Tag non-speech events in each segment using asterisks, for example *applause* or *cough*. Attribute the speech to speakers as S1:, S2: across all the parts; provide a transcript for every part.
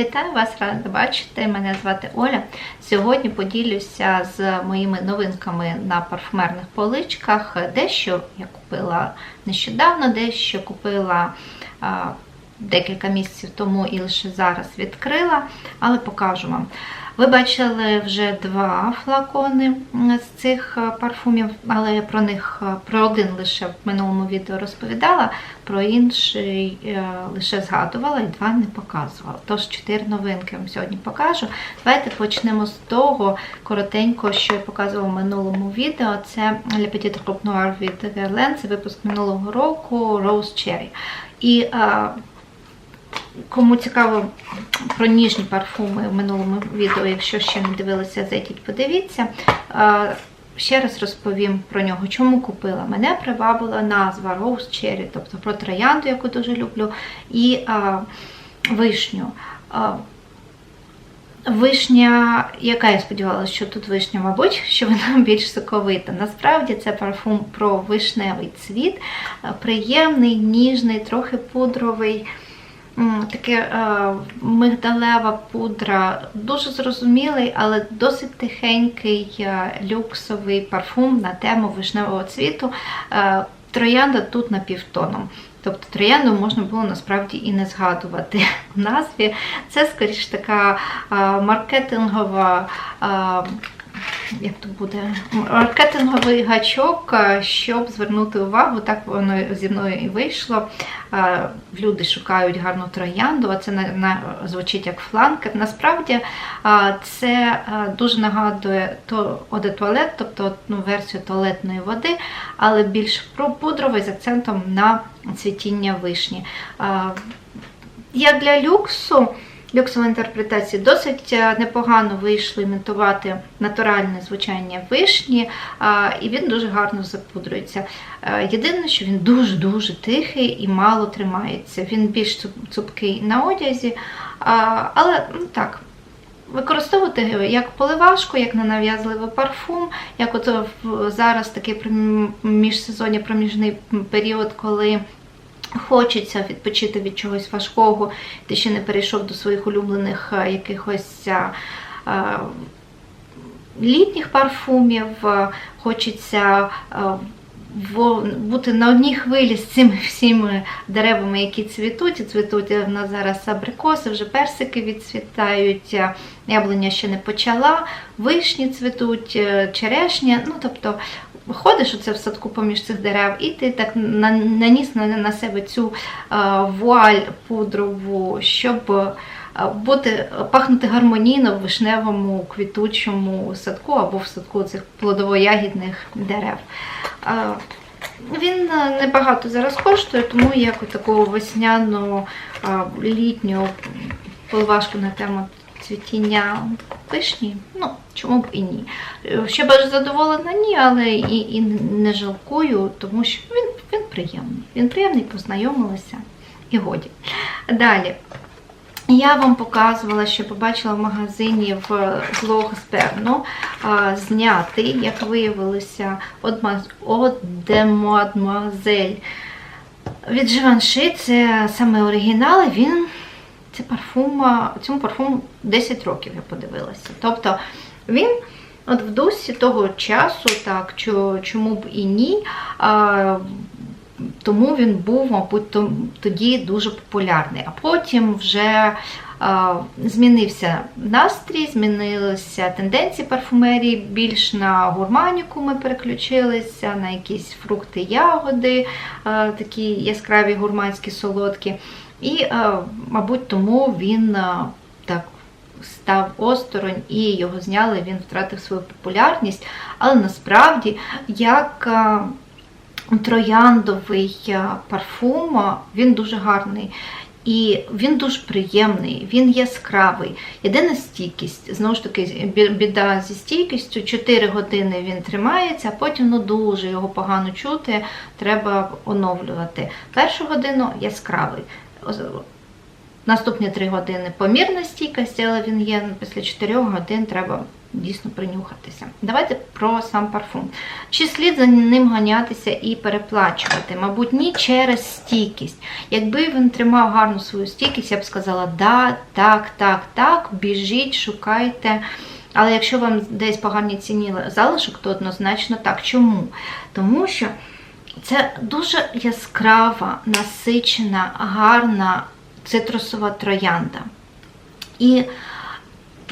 S1: Вітаю вас, рада бачити. Мене звати Оля. Сьогодні поділюся з моїми новинками на парфумерних поличках. Дещо я купила нещодавно, дещо купила а, декілька місяців тому і лише зараз відкрила, але покажу вам. Ви бачили вже два флакони з цих е, парфумів, але я про них е, про один лише в минулому відео розповідала, про інший е, лише згадувала і два не показувала. Тож чотири новинки вам сьогодні покажу. Давайте почнемо з того коротенько, що я показувала в минулому відео. Це Le Petit Groupe Noir від Guerlain, це випуск минулого року Rose Cherry. І Кому цікаво про ніжні парфуми в минулому відео, якщо ще не дивилися, зайдіть, подивіться. Ще раз розповім про нього, чому купила. Мене привабила назва Rose Cherry, тобто про троянду, яку дуже люблю, і а, вишню. А, Вишня, яка я сподівалася, що тут вишня, мабуть, що вона *laughs* більш соковита. Насправді це парфум про вишневий цвіт, приємний, ніжний, трохи пудровий. Таке е, мигдалева пудра, дуже зрозумілий, але досить тихенький е, люксовий парфум на тему вишневого цвіту. Е, троянда тут напівтоном. Тобто троянду можна було насправді і не згадувати в назві. Це, скоріш така маркетингова як то буде маркетинговий гачок, е, щоб звернути увагу, так воно зі мною і вийшло. Е, люди шукають гарну троянду, а це звучить як фланкер. Насправді е, це дуже нагадує то туалет, тобто одну версію туалетної води, але більш пудровий з акцентом на цвітіння вишні. Як для люксу, люксова інтерпретації досить е, непогано вийшло імітувати натуральне звучання вишні, і він дуже гарно запудрується. Е, єдине, що він дуже-дуже тихий і мало тримається. Він більш цупкий на одязі, але ну так. Використовувати як поливашку, як ненав'язливий парфум, як от зараз такий міжсезоння проміжний період, коли Хочеться відпочити від чогось важкого, ти ще не перейшов до своїх улюблених е, якихось е, е, літніх парфумів, хочеться бути на одній хвилі з цими *laughs* всіми деревами, які цвітуть. І цвітуть в нас зараз абрикоси, вже персики відцвітають, яблуня ще не почала, вишні цвітуть, черешня. Ну, тобто ходиш оце в садку поміж цих дерев, і ти так наніс на, себе цю вуаль пудрову, щоб бути, пахнути гармонійно в вишневому квітучому садку або в садку цих плодово-ягідних дерев. Він небагато зараз коштує, тому як таку весняну літню поливашку на тему цвітіння вишні, ну, чому б і ні. Ще б задоволена, ні, але і і не жалкую, тому що він він приємний. Він приємний, познайомилася і годі. Далі. Я вам показувала, що побачила в магазині в злого сперну знятий, як виявилося, Оде Мадмуазель від Живанши. Це саме оригінал, він це парфум, цьому парфуму 10 років я подивилася. Тобто він от в дусі того часу, так, чому б і ні. А, тому він був, мабуть, тоді дуже популярний. А потім вже а, змінився настрій, змінилися тенденції парфумерії, більш на гурманіку ми переключилися, на якісь фрукти, ягоди, а, такі яскраві гурманські солодкі. І, е, мабуть, тому він е, так став осторонь і його зняли, він втратив свою популярність. Але насправді, як е, трояндовий парфум, він дуже гарний. І він дуже приємний, він яскравий. Єдина стійкість, знову ж таки, біда зі стійкістю, 4 години він тримається, а потім ну, дуже його погано чути, треба оновлювати. Першу годину яскравий. Наступні 3 години помірна стійкість, але він є після 4 годин треба дійсно принюхатися. Давайте про сам парфум. Чи слід за ним ганятися і переплачувати? Мабуть, ні через стійкість. Якби він тримав гарну свою стійкість, я б сказала, да, так, так, так, біжіть, шукайте. Але якщо вам десь погані ціні залишок, то однозначно так. Чому? Тому що це дуже яскрава, насичена, гарна цитрусова троянда. І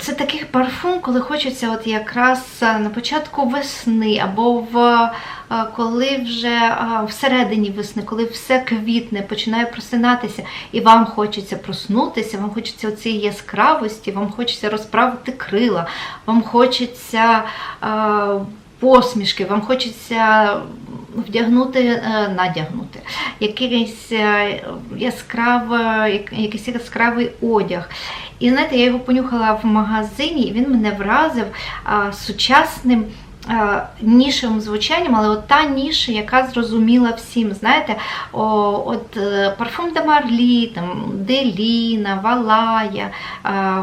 S1: це такий парфум, коли хочеться от якраз на початку весни, або в е, коли вже е, всередині весни, коли все квітне, починає просинатися, і вам хочеться проснутися, вам хочеться цієї яскравості, вам хочеться розправити крила, вам хочеться е, посмішки, вам хочеться вдягнути, надягнути якийсь яскравий, якийсь яскравий одяг. І знаєте, я його понюхала в магазині, і він мене вразив сучасним нішевим звучанням, але от та ніша, яка зрозуміла всім. Знаєте, о, от е, парфум де Марлі, там, Деліна, Валая, а,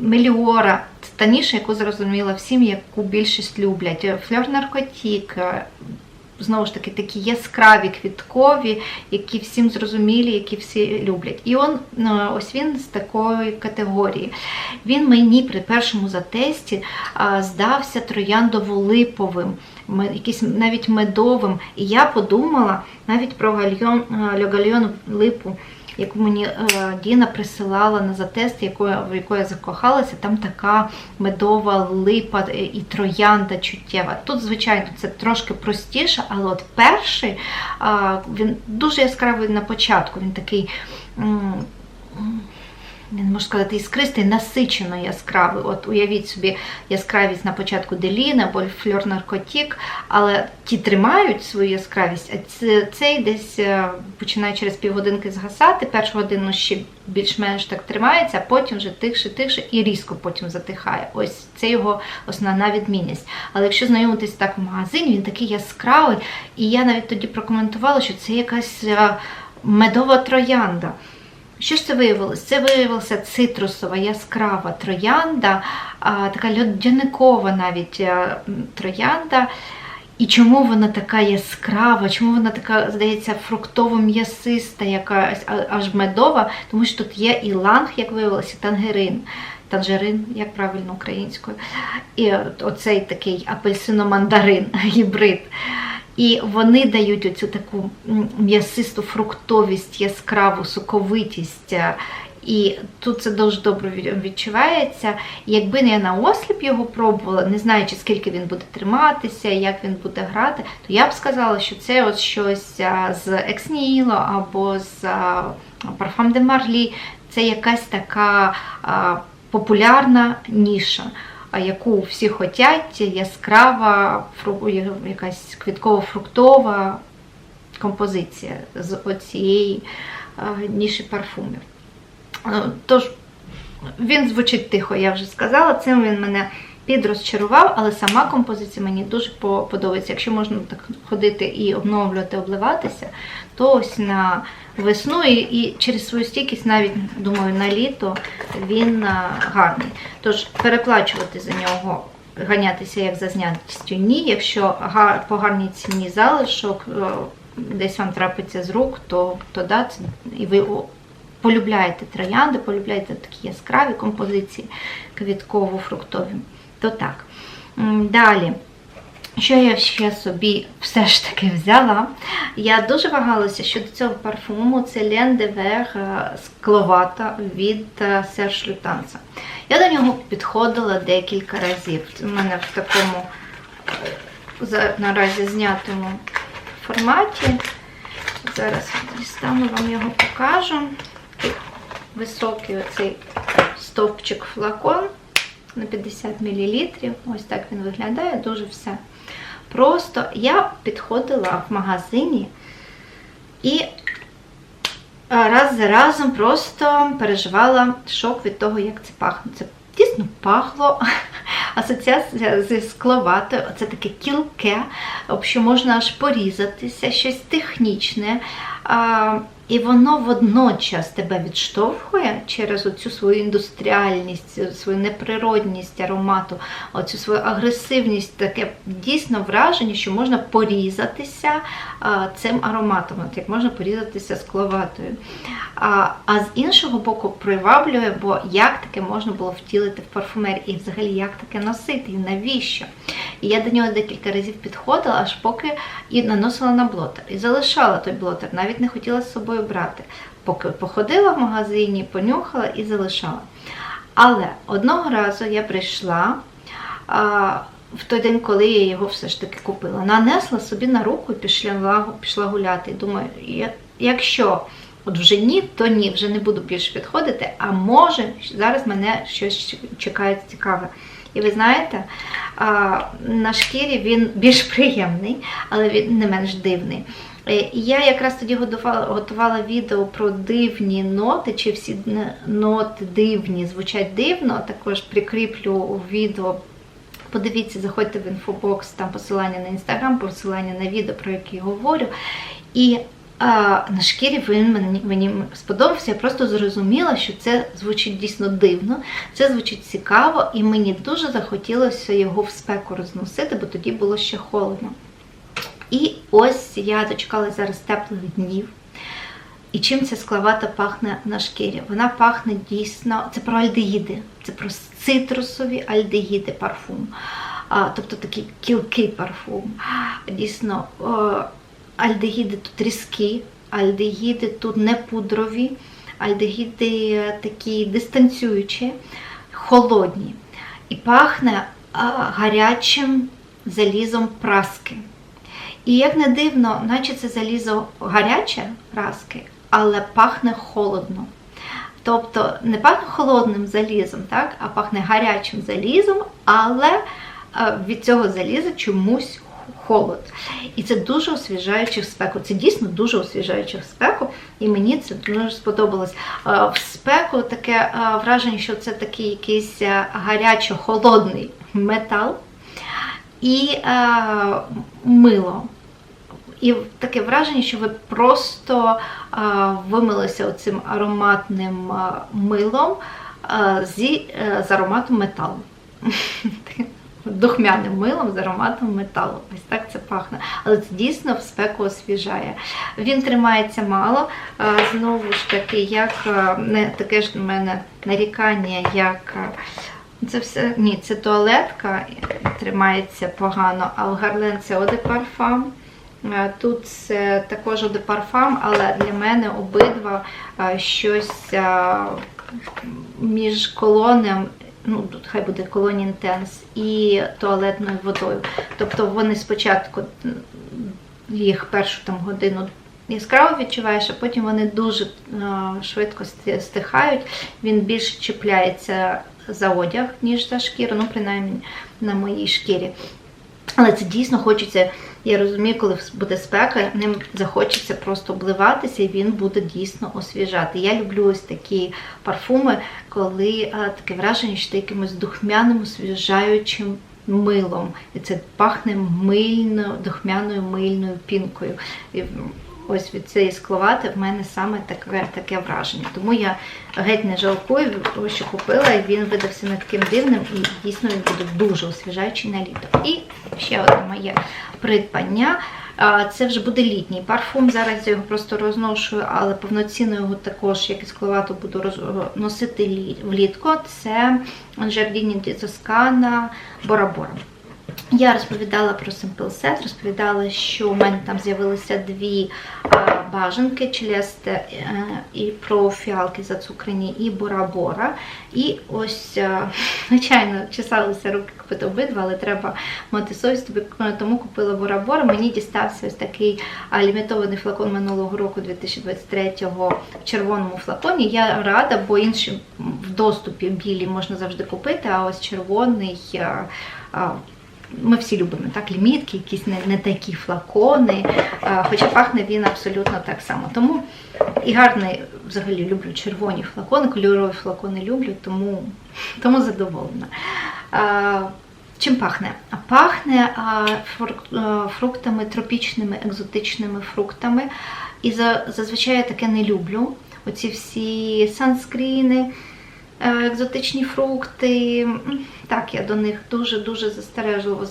S1: Меліора. Це та ніша, яку зрозуміла всім, яку більшість люблять. Фльор наркотік, знову ж таки, такі яскраві квіткові, які всім зрозумілі, які всі люблять. І он, ось він з такої категорії. Він мені при першому затесті здався трояндово-липовим, якийсь навіть медовим. І я подумала навіть про гальйон, льогальйон липу яку мені е, Діна присилала на затест, в яку я закохалася, там така медова липа і троянда чуттєва. Тут, звичайно, це трошки простіше, але от перший він дуже яскравий на початку. Він такий не можу сказати, іскристий, насичено яскравий. От уявіть собі яскравість на початку Деліна або фльор наркотік, але ті тримають свою яскравість, а цей десь е, починає через півгодинки згасати. Першу годину ще більш-менш так тримається, а потім вже тихше, тихше і різко потім затихає. Ось це його основна відмінність. Але якщо знайомитись так в магазині, він такий яскравий. І я навіть тоді прокоментувала, що це якась е, медова троянда. Що ж це виявилося? Це виявилася цитрусова, яскрава троянда, така льодяникова навіть е, троянда. І чому вона така яскрава, чому вона така, здається, фруктово-м'ясиста, якась аж медова, тому що тут є і ланг, як виявилося, тангерин. Танжерин, як правильно українською. І оцей такий апельсино-мандарин, *laughs* гібрид. І вони дають оцю таку м'ясисту фруктовість, яскраву соковитість. Е, і тут це дуже добре відчувається. Якби не я на осліп його пробувала, не знаючи, скільки він буде триматися, як він буде грати, то я б сказала, що це от щось е, з Ексніло або з Парфам де Марлі. Це якась така популярна ніша яку всі хочуть, яскрава, якась квітково-фруктова композиція з оцієї ніші парфумів. Тож, він звучить тихо, я вже сказала, цим він мене підрозчарував, але сама композиція мені дуже подобається. Якщо можна так ходити і обновлювати, обливатися, то ось на весну і, і через свою стійкість, навіть думаю, на літо він гарний. Тож переплачувати за нього. Ганятися як за знятістю ні. Якщо по гарній ціні залишок десь вам трапиться з рук, то то да, і ви полюбляєте троянди, полюбляєте такі яскраві композиції квітково-фруктові то так. Далі. Що я ще собі все ж таки взяла? Я дуже вагалася щодо цього парфуму. Це Лен де Вер скловата від е, Serge Lutens. Я до нього підходила декілька разів. У мене в такому е, наразі знятому форматі. Зараз дістану вам його покажу. Високий оцей стовпчик флакон на 50 мл. Ось так він виглядає, дуже все. Просто я підходила в магазині і е, раз за разом просто переживала шок від того, як це пахне. Це дійсно пахло. *laughs* Асоціація зі скловатою, це таке кілке, що можна аж порізатися, щось технічне. І воно водночас тебе відштовхує через оцю свою індустріальність, свою неприродність аромату, оцю свою агресивність, таке дійсно враження, що можна порізатися а, цим ароматом, от як можна порізатися скловатою. А, а з іншого боку, приваблює, бо як таке можна було втілити в парфумерії, і взагалі як таке носити, і навіщо? І я до нього декілька разів підходила, аж поки і наносила на блотер. І залишала той блотер, навіть не хотіла з собою брати. Поки походила в магазині, понюхала і залишала. Але одного разу я прийшла а, в той день, коли я його все ж таки купила, нанесла собі на руку і пішла, пішла гуляти. І думаю, якщо от вже ні, то ні, вже не буду більше підходити, а може зараз мене щось чекає цікаве. І ви знаєте, на шкірі він більш приємний, але він не менш дивний. Е, я якраз тоді готувала, відео про дивні ноти, чи всі ноти дивні звучать дивно. Також прикріплю відео. Подивіться, заходьте в інфобокс, там посилання на інстаграм, посилання на відео, про яке я говорю. І на шкірі він мені, сподобався. Я просто зрозуміла, що це звучить дійсно дивно, це звучить цікаво, і мені дуже захотілося його в спеку розносити, бо тоді було ще холодно. І ось я дочекалася зараз теплих днів. І чим ця склавата пахне на шкірі? Вона пахне дійсно, це про альдегіди, це про цитрусові альдегіди парфум. Тобто такий кілкий парфум. Дійсно, альдегіди тут різкі, альдегіди тут не пудрові, альдегіди такі дистанціюючі, холодні. І пахне гарячим залізом праски. І як не дивно, наче це залізо гаряче праски, але пахне холодно. Тобто не пахне холодним залізом, так, а пахне гарячим залізом, але від цього заліза чомусь холод. І це дуже освіжаюче в спеку. Це дійсно дуже освіжаюче в спеку, і мені це дуже сподобалось. В спеку таке враження, що це такий якийсь гарячо-холодний метал і мило. І таке враження, що ви просто вимилися оцим ароматним милом зі, з ароматом металу. *laughs* Духмяним милом з ароматом металу. Ось так це пахне. Але це дійсно в спеку освіжає. Він тримається мало. Знову ж таки, як не таке ж в мене нарікання, як. Це все, ні, це туалетка, тримається погано, а в Гарлен це Оде Парфам. Тут це також Оде Парфам, але для мене обидва щось між колонем ну тут хай буде колоній інтенс і туалетною водою. Тобто вони спочатку їх першу там годину яскраво відчуваєш, а потім вони дуже швидко стихають. Він більше чіпляється за одяг, ніж за шкіру, ну, принаймні на моїй шкірі. Але це дійсно хочеться, я розумію, коли буде спека, ним захочеться просто обливатися, і він буде дійсно освіжати. Я люблю ось такі парфуми, коли а, таке враження, що ти якимось духмяним, освіжаючим милом. І це пахне мильно, духмяною мильною пінкою. І ось від цієї скловати в мене саме таке таке враження. Тому я геть не жалкую, що купила, і він видався не таким дивним, і дійсно він буде дуже освіжаючий на літо. І ще одне моє придбання. Це вже буде літній парфум. Зараз я його просто розношую, але повноцінно його також, як і скловату, буду носити влітку. Це di Toscana Bora Bora. Я розповідала про Simple Set, розповідала, що у мене там з'явилися дві бажанки челесте і про фіалки зацукрені, і бора-бора. І ось, *laughs* звичайно, чесалися руки купити обидва, але треба мати совість, тому купила бора-бора. Мені дістався ось такий лімітований флакон минулого року, 2023-го в червоному флаконі. Я рада, бо інші в доступі білі можна завжди купити, а ось червоний ми всі любимо так, лімітки, якісь не не такі флакони, хоча пахне він абсолютно так само. Тому і гарний, взагалі, люблю червоні флакони, кольорові флакони люблю, тому тому задоволена. Чим пахне? Пахне фруктами, тропічними, екзотичними фруктами. І зазвичай я таке не люблю. Оці всі санскріни, е, екзотичні фрукти. Так, я до них дуже-дуже застережливо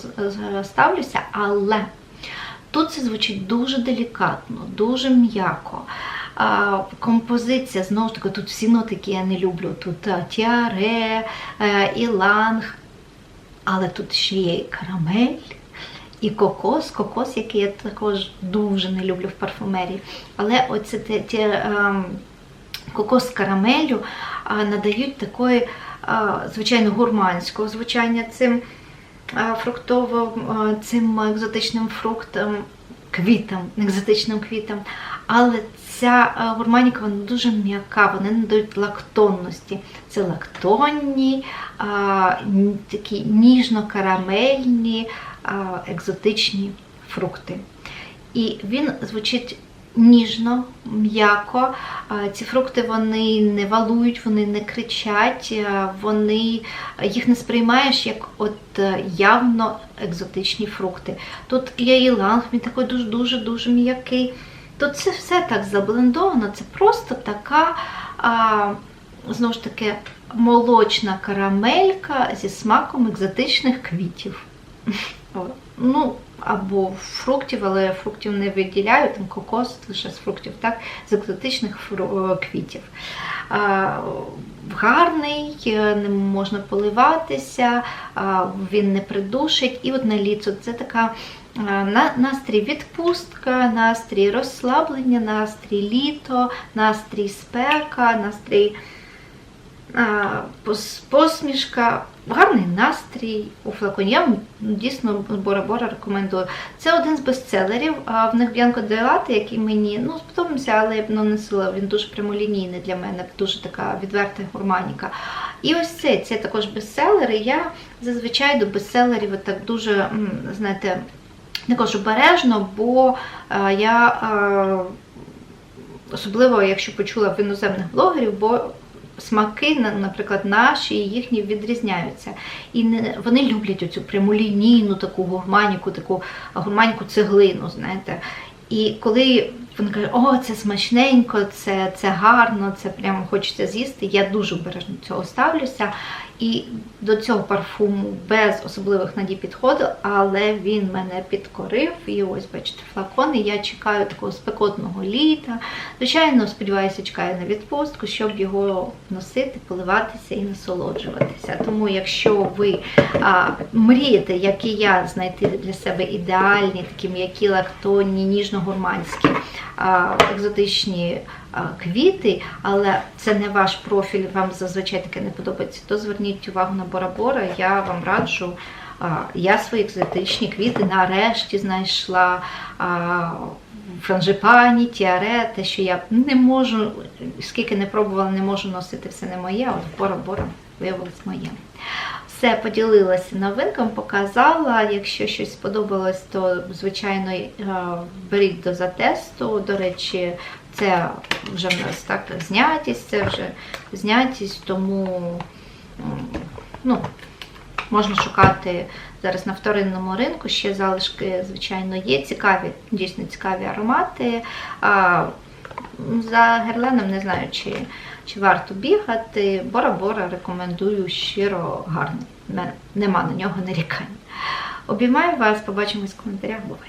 S1: ставлюся, але тут це звучить дуже делікатно, дуже м'яко. Композиція, знову ж таки, тут всі нотики я не люблю. Тут тіаре, е, іланг, але тут ще є і карамель, і кокос, кокос, який я також дуже не люблю в парфумерії. Але оце те, ті, ем, кокос з карамелю надають такої, звичайно, гурманського звучання цим фруктовим, цим екзотичним фруктам, квітам, екзотичним квітам. Але ця гурманіка вона дуже м'яка, вони надають лактонності. Це лактонні, такі ніжно-карамельні, екзотичні фрукти. І він звучить ніжно, м'яко. Ці фрукти вони не валують, вони не кричать, вони їх не сприймаєш як от е, явно екзотичні фрукти. Тут є іланг, він такий дуже дуже дуже м'який. Тут це все так заблендовано, це просто така, а, знову ж таки, молочна карамелька зі смаком екзотичних квітів. *laughs* Ну, або фруктів, але фруктів не виділяю, там кокос лише з фруктів, так, з екзотичних е, квітів. Гарний, е, ним можна поливатися, він не придушить. І от на літо це така настрій відпустка, настрій розслаблення, настрій літо, настрій спека, настрій посмішка, гарний настрій у флаконі. Я вам дійсно Бора-Бора рекомендую. Це один з бестселерів. В них Б'янко Делати, який мені ну, сподобався, але я б ну, не сила. Він дуже прямолінійний для мене, дуже така відверта гурманіка. І ось це, це також бестселери. Я зазвичай до бестселерів так дуже, знаєте, також обережно, бо е, я. е, Особливо, якщо почула в іноземних блогерів, бо смаки, наприклад, наші і їхні відрізняються. І не, вони люблять оцю прямолінійну таку гурманіку, таку гурманіку цеглину, знаєте. І коли вони кажуть, о, це смачненько, це, це гарно, це прямо хочеться з'їсти, я дуже обережно цього ставлюся. І до цього парфуму без особливих надій підходив, але він мене підкорив. І ось, бачите, флакон. І я чекаю такого спекотного літа. Звичайно, сподіваюся, чекаю на відпустку, щоб його носити, поливатися і насолоджуватися. Тому, якщо ви а, мрієте, як і я, знайти для себе ідеальні, такі м'які, лактонні, ніжно-гурманські, екзотичні квіти, але це не ваш профіль, вам зазвичай таке не подобається, то зверніть увагу на Бора-Бора, я вам раджу. Я свої екзотичні квіти нарешті знайшла франжипані, тіаре, те, що я не можу, скільки не пробувала, не можу носити все не моє, от Бора-Бора виявилось моє. Все поділилася новинком, показала. Якщо щось сподобалось, то звичайно е, беріть до затесту. До речі, це вже в нас так знятість, це вже знятість, тому ну, можна шукати зараз на вторинному ринку. Ще залишки, звичайно, є. Цікаві, дійсно цікаві аромати. За герленом не знаю, чи, чи варто бігати. Бора-бора рекомендую щиро гарно. Не- Нема на нього нарікань. Обіймаю вас, побачимось в коментарях. Бувай!